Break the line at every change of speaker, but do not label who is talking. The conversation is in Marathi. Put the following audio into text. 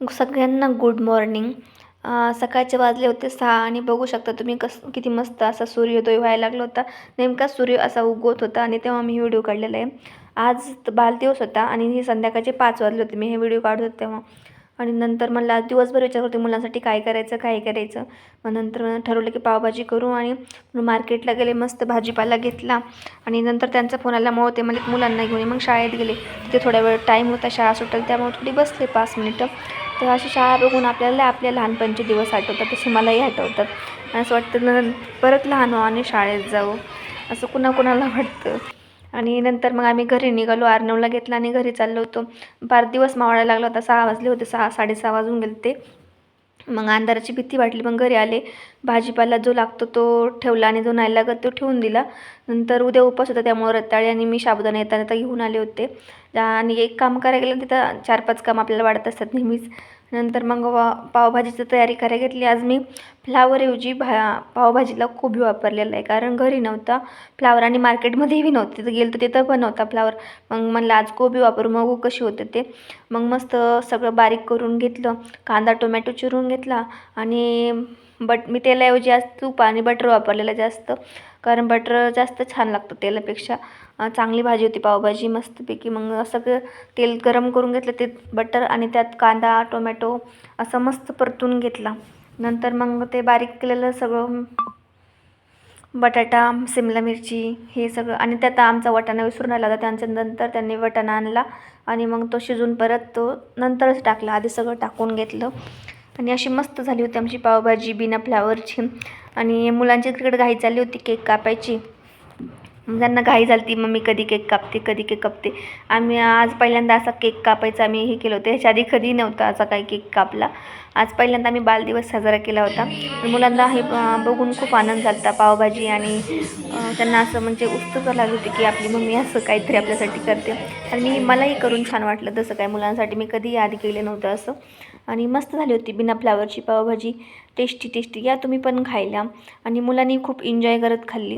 सगळ्यांना गुड मॉर्निंग सकाळचे वाजले होते सहा आणि बघू शकता तुम्ही कस किती मस्त असा सूर्योदय व्हायला लागला होता. नेमका सूर्य असा उगवत होता आणि तेव्हा मी व्हिडिओ काढलेला आहे. आज बालदिवस होता आणि हे संध्याकाळचे पाच वाजले होते. मी हे व्हिडिओ काढत होते तेव्हा. आणि नंतर मला आज दिवसभर विचार होते मुलांसाठी काय करायचं काय करायचं. मग नंतर ठरवलं की पावभाजी करू आणि मार्केटला गेले मस्त भाजीपाला घेतला. आणि नंतर त्यांचा फोन आल्यामुळे ते मला मुलांना घेऊन ये. मग शाळेत गेले. तिथे थोड्या वेळ टाईम होता शाळा सुटेल त्यामुळे थोडी बसले पाच मिनिटं तर अशी शाळा बघून आपल्याला आपल्या लहानपणचे दिवस आठवतात तसे मलाही आठवतात. असं वाटतं न परत लहान व्हा आणि शाळेत जाऊ असं कुणाकुणाला वाटतं. आणि नंतर मग आम्ही घरी निघालो आर्नवला घेतला आणि घरी चाललो होतो. बार दिवस मावळायला लागला होता सहा वाजले होते सहा साडेसहा वाजून गेले ते मग अंधाराची भीती वाटली. मग घरी आले. भाजीपाला जो लागतो तो ठेवला आणि जो नाही लागत तो ठेवून दिला. नंतर उद्या उपास होता त्यामुळे रताळी आणि मी साबुदाणा येता येता घेऊन आले होते. आणि एक काम करायला गेलं तिथं चार पाच काम आपल्याला वाढत असतात नेहमीच. नंतर मग वा पावभाजीची तयारी करायला घेतली. आज मी फ्लावरऐवजी भा पावभाजीला कोबी वापरलेला आहे. कारण घरी नव्हता. फ्लावर आणि मार्केटमध्येही नव्हते. तिथं गेलं तर तिथं पण नव्हता फ्लावर मग म्हणलं आज कोबी वापरू. मग कशी होते ते? मग मस्त सगळं बारीक करून घेतलं. कांदा टोमॅटो चिरून घेतला. आणि बट मी तेलाऐवजी आज तूप आणि बटर वापरलेलं जास्त. कारण बटर जास्त छान लागतं तेलापेक्षा. चांगली भाजी होती पावभाजी मस्तपैकी. मग सगळं तेल गरम करून घेतलं ते बटर आणि त्यात कांदा टोमॅटो असं मस्त परतून घेतला. नंतर मग ते बारीक केलेलं सगळं बटाटा शिमला मिरची हे सगळं आणि त्यात आमचा वटाणा विसरून राहिला होता त्यांच्या नंतर त्यांनी वटाणा आणला आणि मग तो शिजून परत तो नंतरच टाकला. आधी सगळं टाकून घेतलं. आणि अशी मस्त झाली होती आमची पावभाजी बिना फ्लावरची आणि मुलांची तिकडे घाई चालली होती केक कापायची. त्यांना घाई झाली ती मम्मी कधी केक कापते कधी केक कापते. आम्ही आज पहिल्यांदा असा केक कापायचा आम्ही हे केलं होतं. ह्याच्या आधी कधी नव्हता असा काही केक कापला. आज पहिल्यांदा आम्ही बालदिवस साजरा केला होता. मुलांना हे बघून खूप आनंद झाला होता पावभाजी आणि त्यांना असं म्हणजे उत्सुकता लागली होती की आपली मम्मी असं काहीतरी आपल्यासाठी करते. आणि मी मलाही करून छान वाटलं तसं काय मुलांसाठी. मी कधीही आधी केलं नव्हतं असं. आणि मस्त झाली होती बिना फ्लावरची पावभाजी. Tasty tasty. या तुम्ही पण खायला. आणि मुलांनी खूप एन्जॉय करत खाल्ली.